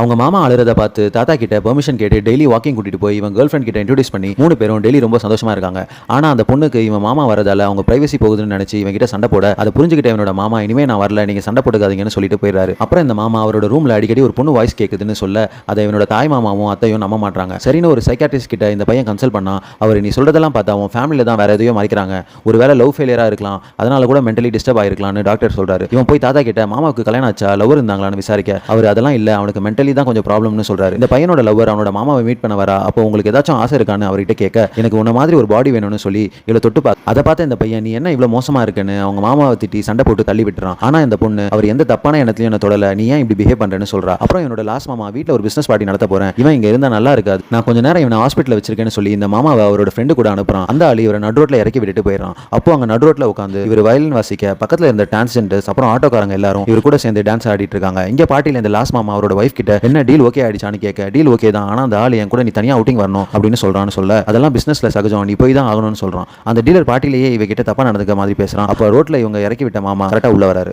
அவங்க மாமா அழுறத பார்த்து தாத்தா கிட்ட பெர்மிஷன் கேட்டு டெய்லி வாக்கிங் கூட்டிட்டு போய் இவன் கேர்ள் ஃப்ரெண்ட் கிட்ட இன்ட்ரடியூஸ் பண்ணி மூணு பேரும் டெய்லி ரொம்ப சந்தோஷமா இருக்காங்க. ஆனா அந்த பொண்ணுக்கு இவன் மாமா வரதால அவங்க பிரைவசி போகுதுன்னு நினைச்சு இவன் கிட்ட சண்டை போட அதை புரிஞ்சுக்கிட்ட இவனோட மாமா இனிமே நான் வரல நீங்க சண்டை போட்டுக்காதீங்கன்னு சொல்லிட்டு போயிடுறாரு. அப்புறம் இந்த மாமா அவரோட ரூம்ல அடிக்கடி ஒரு பொண்ணு வாய்ஸ் கேக்குதுன்னு சொல்ல அதை இவனோட தாய் மாமாவும் அத்தையும் நம்ப மாட்டாங்க சரின்னு ஒரு சைக்காட்ரிஸ்ட் கிட்ட இந்த பையன் கன்சல்ட் பண்ணா அவர் நீ சொல்றதெல்லாம் பார்த்தா அவன் ஃபேமிலியில தான் வேற எதையோ மறைக்கிறாங்க. ஒருவேளை லவ் ஃபெயிலியரா இருக்கலாம் அதனால கூட மென்டலி டிஸ்டர்ப் ஆயிருக்கலாம்னு டாக்டர் சொல்றாரு. இவன் போய் தாத்தா கிட்ட மாமாவுக்கு கல்யாணம் ஆச்சா? லவ் இருந்தாங்களான்னு விசாரிக்க. அவர் அதெல்லாம் இல்ல அவனுக்கு மென்டலி தான் கொஞ்சம் ப்ராப்ளம்னு சொல்றாரு. இந்த பையனோட லவர் அவனோட மாமாவை மீட் பண்ண வரா அப்போ உங்களுக்கு ஏதாச்சும் ஆசை இருக்கான்னு அவர்கிட்ட கேட்க எனக்கு உன்ன மாதிரி ஒரு பாடி வேணும்னு சொல்லி இவ்வளோ தொட்டு பார்த்து அதை பார்த்த இந்த பையன் நீ என்ன இவ்வளோ மோசமா இருக்குன்னு? அவங்க மாமாவை திட்டி சண்டை போட்டு தள்ளி விட்டுறான். ஆனா இந்த பொண்ணு அவர் எந்த தப்பான எண்ணத்துலையும் என்ன தொடல நீ ஏன் இப்படி பிஹேவ் பண்றேன்னு? சொல்றா. அப்புறம் என்னோட லாஸ்ட் மாமா வீட்டில் ஒரு பிசினஸ் பார்ட்டி நடத்த போறேன். இவன் இங்க இருந்தா நல்லா இருக்காது. நான் கொஞ்ச நேரம் இவனை ஹாஸ்பிட்டல் வச்சிருக்கேன்னு சொல்லி இந்த மாமாவை அவரோட ஃப்ரெண்டு கூட அனுப்புறான். அந்த ஆளு இவரை நடுரோட்ல இறக்கி விட்டுட்டு போயிடறான். அப்போ அங்க நடுரோட்ல உட்காந்து இவர் வயலின் வாசிக்க பக்கத்துல இருந்த டான்சென்டர்ஸ் அப்புறம் ஆட்டோக்காரங்க எல்லாரும் இவர் கூட சேர்ந்து டான்ஸ் ஆடிட்டு இருக்காங்க. இங்க பார்ட்டில இந்த லாஸ்ட் மாமா அவரோட ஒய்ஃப் கிட்ட என்ன டீல் ஓகே ஆயிடுச்சான்னு கேட்க டீல் ஓகே தான் ஆனா அந்த ஆள் என் கூட நீ தனியா அவுட்டிங் வரணும் அப்படின்னு சொல்றான்னு சொல்ல அதெல்லாம் பிசினஸ்ல சகஜம் நீ போய் தான் ஆகணும்னு சொல்றான். அந்த டீலர் பார்ட்டிலேயே இவகிட்ட தப்பா நடந்துக்க மாதிரி பேசுறான். அப்போ ரோட்ல இவங்க இறக்கி விட்ட மாமா கரெக்டா உள்ள வராரு.